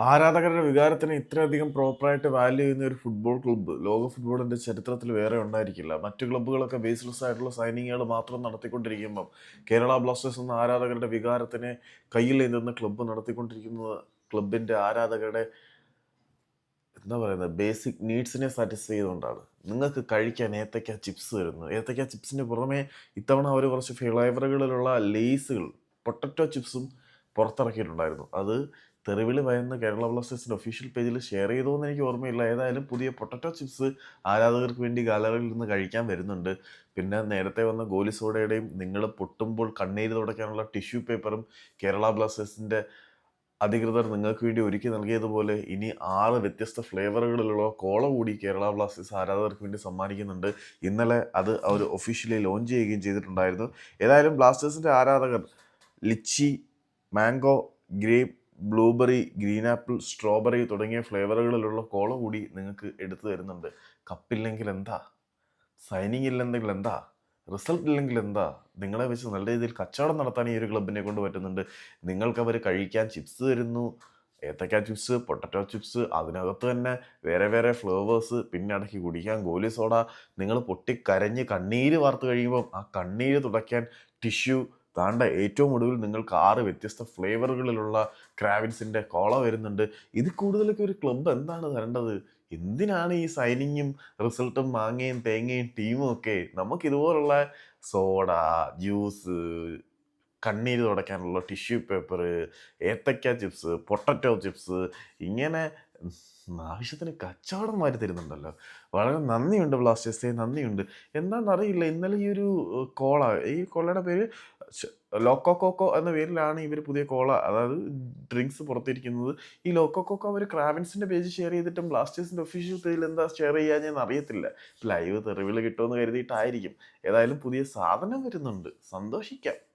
ആരാധകരുടെ വികാരത്തിന് ഇത്രയധികം പ്രോപ്പറായിട്ട് വാല്യൂ ചെയ്യുന്ന ഒരു ഫുട്ബോൾ ക്ലബ്ബ് ലോക ഫുട്ബോളിന്റെ ചരിത്രത്തിൽ വേറെ ഉണ്ടായിരിക്കില്ല മറ്റു ക്ലബ്ബുകളൊക്കെ ബേസ്ലെസ് ആയിട്ടുള്ള സൈനിങ്ങുകൾ മാത്രം നടത്തിക്കൊണ്ടിരിക്കുമ്പം കേരള ബ്ലാസ്റ്റേഴ്സ് എന്ന ആരാധകരുടെ വികാരത്തിനെ കയ്യിൽ നിന്ന് ക്ലബ്ബ് നടത്തിക്കൊണ്ടിരിക്കുന്നത് ക്ലബിന്റെ ആരാധകരുടെ എന്താ പറയുന്നത് ബേസിക് നീഡ്സിനെ സാറ്റിസ്ഫൈ ചെയ്തുകൊണ്ടാണ്. നിങ്ങൾക്ക് കഴിക്കാൻ ഏത്തക്ക ചിപ്സ് വരുന്നു ഏത്തക്ക ചിപ്സിന് പുറമെ ഇത്തവണ അവർ കുറച്ച് ഫ്ലേവറുകളിലുള്ള ലേസുകൾ പൊട്ടറ്റോ ചിപ്സും പുറത്തിറക്കിയിട്ടുണ്ടായിരുന്നു. അത് തെറിവിളി ഭയന്ന് കേരള ബ്ലാസ്റ്റേഴ്സിന്റെ ഒഫീഷ്യൽ പേജിൽ ഷെയർ ചെയ്തോ എന്ന് എനിക്ക് ഓർമ്മയില്ല. ഏതായാലും പുതിയ പൊട്ടറ്റോ ചിപ്സ് ആരാധകർക്ക് വേണ്ടി ഗാലറിയിൽ നിന്ന് കഴിക്കാൻ വരുന്നുണ്ട്. പിന്നെ നേരത്തെ വന്ന ഗോലി സോഡയുടെയും നിങ്ങൾ പൊട്ടുമ്പോൾ കണ്ണീര് തുടയ്ക്കാനുള്ള ടിഷ്യൂ പേപ്പറും കേരള ബ്ലാസ്റ്റേഴ്സിന്റെ അധികൃതർ നിങ്ങൾക്ക് വേണ്ടി ഒരുക്കി നൽകിയതുപോലെ ഇനി ആറ് വ്യത്യസ്ത ഫ്ലേവറുകളിലുള്ള കോള കൂടി കേരള ബ്ലാസ്റ്റേഴ്സ് ആരാധകർക്ക് വേണ്ടി സമ്മാനിക്കുന്നുണ്ട്. ഇന്നലെ അത് അവർ ഒഫീഷ്യലി ലോഞ്ച് ചെയ്യുകയും ചെയ്തിട്ടുണ്ടായിരുന്നു. ഏതായാലും ബ്ലാസ്റ്റേഴ്സിന്റെ ആരാധകർ litchi mango grape blueberry green apple strawberry തുടങ്ങിയ ഫ്ലേവറുകളിലുള്ള കോള കൂടി നിങ്ങൾക്ക് എടുത്തു തരുന്നുണ്ട്. കപ്പില്ലെങ്കിൽ എന്താ? സൈനിങ് ഇല്ലെങ്കിൽ എന്താ? റിസൾട്ട് ഇല്ലെങ്കിൽ എന്താ? നിങ്ങളെ വെച്ച് നല്ല രീതിയിൽ കച്ചവടം നടത്താൻ ഈ ഒരു ക്ലബിനെ കൊണ്ട് പറ്റുന്നുണ്ട്. നിങ്ങൾക്ക് അവർ കഴിക്കാൻ ചിപ്സ് തരുന്നു. ഏത്തക്ക ചിപ്സ് പൊട്ടറ്റോ ചിപ്സ് അതിനകത്ത് തന്നെ വേറെ വേറെ ഫ്ലേവേഴ്സ് പിന്നെ ഇടയ്ക്ക് കുടിക്കാൻ ഗോലി സോഡ. നിങ്ങൾ പൊട്ടിക്കരഞ്ഞ് കണ്ണീര് വാർത്ത് കഴിയുമ്പം ആ കണ്ണീര് തുടയ്ക്കാൻ ടിഷ്യൂ താണ്ട ഏറ്റവും ഒടുവിൽ നിങ്ങൾക്ക് ആറ് വ്യത്യസ്ത ഫ്ലേവറുകളിലുള്ള ക്രാവിൻസിന്റെ കോള വരുന്നുണ്ട്. ഇത് കൂടുതലൊക്കെ ഒരു ക്ലബ്ബ് എന്താണ് തരേണ്ടത്? എന്തിനാണ് ഈ സൈനിങ്ങും റിസൾട്ടും മാങ്ങയും തേങ്ങയും ടീമും ഒക്കെ നമുക്ക് ഇതുപോലുള്ള സോഡ ജ്യൂസ് കണ്ണീര് തുടയ്ക്കാനുള്ള ടിഷ്യൂ പേപ്പർ ഏത്തക്ക ചിപ്സ് പൊട്ടറ്റോ ചിപ്സ് ഇങ്ങനെ ആവശ്യത്തിന് കച്ചവടം മാറി തരുന്നുണ്ടല്ലോ. വളരെ നന്ദിയുണ്ട് ബ്ലാസ്റ്റേഴ്സേ നന്ദിയുണ്ട്. എന്താണെന്നറിയില്ല ഇന്നലെ ഈ ഒരു കോള ഈ കോളയുടെ പേര് ലോക്കോ കോക്കോ എന്ന പേരിലാണ് ഇവർ പുതിയ കോള അതായത് ഡ്രിങ്ക്സ് പുറത്തിരിക്കുന്നത്. ഈ ലോക്കോ കോക്കോ അവർ ക്രാവിൻസിന്റെ പേജ് ഷെയർ ചെയ്തിട്ടും ബ്ലാസ്റ്റേഴ്സിന്റെ ഒഫീഷ്യൽ പേജിൽ എന്താ ഷെയർ ചെയ്യാൻ അറിയത്തില്ല. ലൈവ് തെറിവിൽ കിട്ടുമെന്ന് കരുതിയിട്ടായിരിക്കും. ഏതായാലും പുതിയ സാധനം വരുന്നുണ്ട്. സന്തോഷിക്കാം.